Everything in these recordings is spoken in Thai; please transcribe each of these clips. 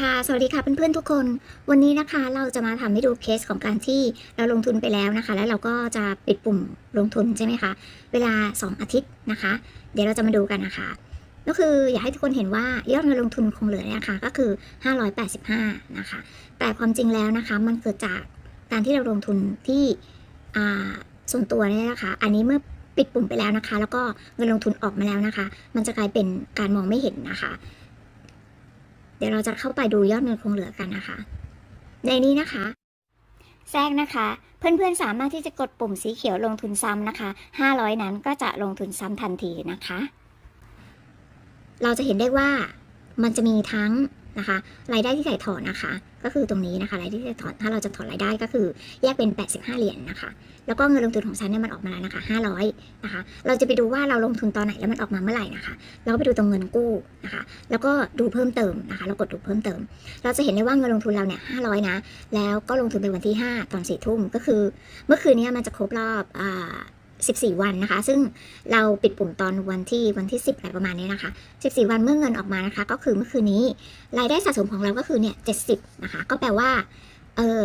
ค่ะสวัสดีค่ะเพื่อนๆทุกคน วันนี้นะคะเราจะมาทำให้ดูเคสของการที่เราลงทุนไปแล้วนะคะ แล้วเราก็จะปิดปุ่มลงทุนใช่ไหมคะเวลา 2 อาทิตย์นะคะ เดี๋ยวเราจะมาดูกันนะคะ ก็คืออยากให้ทุกคนเห็นว่ายอดเงินลงทุนคงเหลือนะคะก็คือ 585 นะคะ แต่ความจริงแล้วนะคะมันเกิดจากการที่เราลงทุนที่ส่วนตัวเนี่ยนะคะ อันนี้เมื่อปิดปุ่มไปแล้วนะคะ แล้วก็เงินลงทุนออกมาแล้วนะคะ มันจะกลายเป็นการมองไม่เห็นนะคะ เดี๋ยวเราจะเข้าไปดูยอดเงินคงเหลือกันนะคะ ในนี้นะคะ แทรกนะคะ เพื่อนๆสามารถที่จะกดปุ่มสีเขียวลงทุนซ้ำนะคะ 500 นั้นก็จะลงทุนซ้ำทันทีนะคะ เราจะเห็นได้ว่ามันจะมีทั้ง นะคะ รายได้ที่ถ่ถอนนะคะ ก็คือตรงนี้นะคะ รายได้ที่ถ่ถอนถ้าเราจะถอนรายได้ก็คือแยกเป็น 85 เหรียญนะคะ แล้วก็เงินลงทุนของฉันเนี่ยมันออกมาแล้วนะคะ500นะคะ เราจะไปดูว่าเราลงทุนตอนไหนแล้วมันออกมาเมื่อไหร่นะคะ เราก็ไปดูตรงเงินกู้นะคะ แล้วก็ดูเพิ่มเติมนะคะ เรากดดูเพิ่มเติม เราจะเห็นได้ว่าเงินลงทุนเราเนี่ย500นะ แล้วก็ลงทุนไปวันที่ 5 ตอน4ทุ่มก็คือ เมื่อคืนนี้มันจะครบรอบอ่า 14 วันนะคะ ซึ่งเราปิดปุ่มตอนวันที่วันที่ 10อะไรประมาณนี้นะคะ 14 วันเมื่อเงินออกมานะคะ ก็คือเมื่อคืนนี้รายได้สะสมของเราก็คือเนี่ย70 นะคะ ก็แปลว่า เออ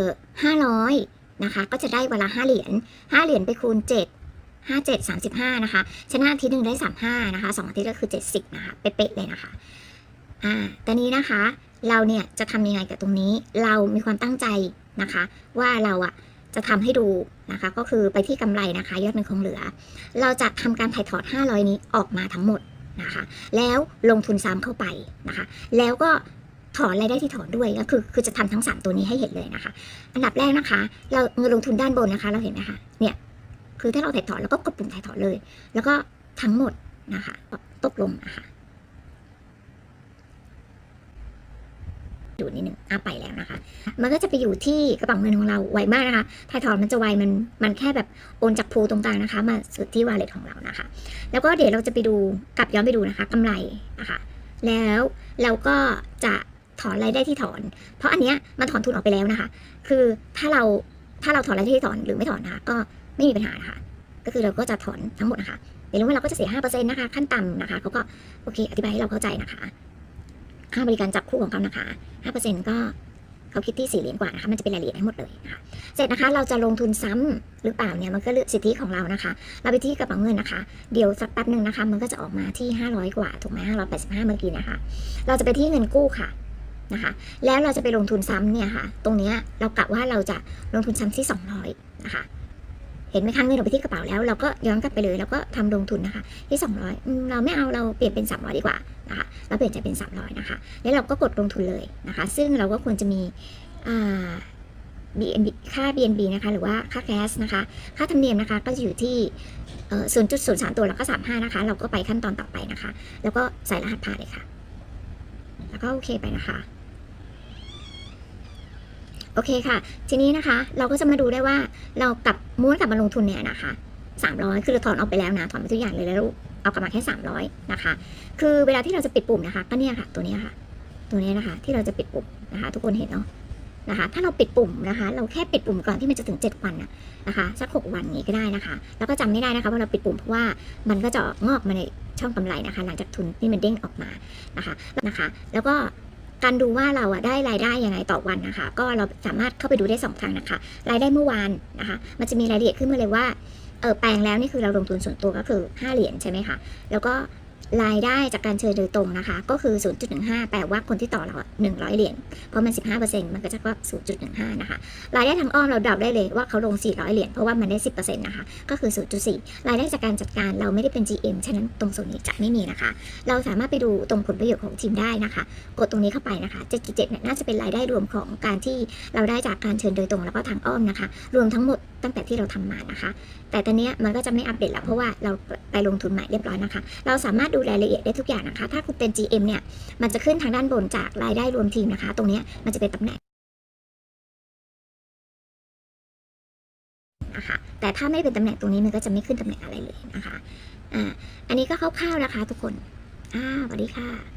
500 นะคะ ก็จะได้วันละ5เหรียญ5เหรียญไปคูณ 7 5 7 35 นะคะ ชนะอาทิตย์หนึ่งได้ 35 นะคะสองอาทิตย์ก็คือ 70 นะคะ เป๊ะๆเลยนะคะ อ่าตอนนี้นะคะ เราเนี่ยจะทำยังไงกับตรงนี้ เรามีความตั้งใจนะคะ ว่าเราอะ จะทำให้ดูนะคะ ก็คือไปที่กำไรนะคะ ยอดเงินคงเหลือ เราจะทำการถ่ายถอด 500 นี้ออกมาทั้งหมดนะคะ แล้วลงทุนซ้ำเข้าไปนะคะ แล้วก็ถอนรายได้ที่ถอนด้วยก็คือคือจะทำทั้ง 3 ตัวนี้ให้เห็นเลยนะคะ อันดับแรกนะคะ เราเงินลงทุนด้านบนนะคะ เราเห็นไหมคะเนี่ยคือถ้าเราถ่ายถอนแล้วก็กดปุ่มถ่ายถอนเลย แล้วก็ทั้งหมดนะคะตกลงนะคะ ดูนิดนึงอะไปแล้วนะคะ มันก็จะไปอยู่ที่กระเป๋าเงินของเราไวมากนะคะถ่ายถอนมันจะไวมันมันแค่แบบโอนจากพูตรงกลางนะคะ มาสุดที่วาเลตของเรานะคะ แล้วก็เดี๋ยวเราจะไปดูกลับย้อนไปดูนะคะกำไรนะคะแล้วเราก็จะถอนรายได้ที่ถอน เพราะอันเนี้ยมันถอนทุนออกไปแล้วนะคะ คือถ้าเราถ้าเราถอนรายได้ที่ถอนหรือไม่ถอนนะคะก็ไม่มีปัญหานะคะก็คือเราก็จะถอนทั้งหมดนะคะเดี๋ยวรู้ว่าเราก็จะเสียห้าเปอร์เซ็นต์นะคะ ขั้นต่ำนะคะเขาก็โอเค อธิบายให้เราเข้าใจนะคะ ค่าบริการจับคู่ของเขานะคะ 5%ก็เขาคิดที่4เหรียญกว่านะคะมันจะเป็นรายละเอียดทั้งหมดเลยนะคะเสร็จนะคะเราจะลงทุนซ้ำหรือเปล่าเนี่ยมันก็เลือกสิทธิของเรานะคะ เราไปที่กระเป๋าเงินนะคะ เดี๋ยวสักแป๊บหนึ่งนะคะ มันก็จะออกมาที่ 500 กว่าถูกไหม585เมื่อกี้นะคะ เราจะไปที่เงินกู้ค่ะนะคะ แล้วเราจะไปลงทุนซ้ำเนี่ยค่ะ ตรงเนี้ยเรากะว่าเราจะลงทุนซ้ำที่ 200 นะคะ ห็นไหมคะเงินเราไปที่กระเป๋าแล้ว เราก็ย้อนกลับไปเลยแล้วก็ทำลงทุนนะคะ ที่ 200อืมเราไม่เอาเราเปลี่ยนเป็น 300 ดีกว่านะคะเราเปลี่ยนใจเป็น 300 นะคะ แล้วเราก็กดลงทุนเลยนะคะ ซึ่งเราก็ควรจะมีอ่า BNB ค่า BNB นะคะ หรือว่าค่าแก๊สนะคะ ค่าธรรมเนียมนะคะ ก็จะอยู่ที่เอ่อ0.03ตัวแล้วก็35นะคะ เราก็ไปขั้นตอนต่อไปนะคะ แล้วก็ใส่รหัสผ่านเลยค่ะ แล้วก็โอเคไปนะคะ โอเคค่ะ ทีนี้นะคะ เราก็จะมาดูได้ว่าเรากลับม้วนกลับมาลงทุนเนี่ยนะคะ300 คือเราถอนออกไปแล้วนะ ถอนไปทุกอย่างเลยแล้วเอากลับมาแค่ 300 นะคะ คือเวลาที่เราจะปิดปุ่มนะคะ ก็เนี่ยค่ะ ตัวนี้ค่ะ ตัวนี้นะคะ ที่เราจะปิดปุ่มนะคะ ทุกคนเห็นเนาะนะคะ ถ้าเราปิดปุ่มนะคะ เราแค่ปิดปุ่มก่อนที่มันจะถึง 7 วันนะนะคะสัก 6 วันนี้ก็ได้นะคะ แล้วก็จำไม่ได้นะคะว่าเราปิดปุ่มเพราะว่ามันก็จะงอกมาในช่องกำไรนะคะ หลังจากทุนที่มันเด้งออกมานะคะนะคะ แล้วก็ การดูว่าเราอะได้รายได้ยังไงต่อวันนะคะ ก็เราสามารถเข้าไปดูได้สองทางนะคะ รายได้เมื่อวานนะคะ มันจะมีรายละเอียดขึ้นมาเลยว่าเออแปลงแล้วนี่คือเราลงทุนส่วนตัวก็คือ 5 เหรียญใช่ไหมคะ แล้วก็ รายได้จากการเชิญโดยตรงนะคะ ก็คือ 0.15 แปลว่าคนที่ต่อเรา100 เหรียญ เพราะมัน 15%มันก็จะว่า 0.15 นะคะ รายได้ทางอ้อมเราเดาได้เลยว่าเขาลง 400 เหรียญ เพราะว่ามันได้ 10%นะคะ ก็คือ 0.4 รายได้จากการจัดการเราไม่ได้เป็น GM ฉะนั้นตรงส่วนนี้จะไม่มีนะคะ เราสามารถไปดูตรงผลประโยชน์ของทีมได้นะคะ กดตรงนี้เข้าไปนะคะ 7.7เนี่ยน่าจะเป็นรายได้รวมของการที่เราได้จากการเชิญโดยตรงแล้วก็ทางอ้อมนะคะ รวมทั้งหมดตั้งแต่ที่เราทำมานะคะ แต่ตอนนี้มันก็จะไม่อัปเดตแล้วเพราะว่าเราไปลงทุนใหม่เรียบร้อยนะคะ เราสามารถดูรายละเอียดได้ทุกอย่างนะคะ ถ้าคุณเป็น GM เนี่ย มันจะขึ้นทางด้านบนจากรายได้รวมทีมนะคะ ตรงนี้มันจะเป็นตำแหน่งนะคะแต่ถ้าไม่เป็นตำแหน่งตรงนี้มันก็จะไม่ขึ้นตำแหน่งอะไรเลยนะคะอ่าอันนี้ก็คร่าวๆนะคะทุกคนอ่าสวัสดีค่ะ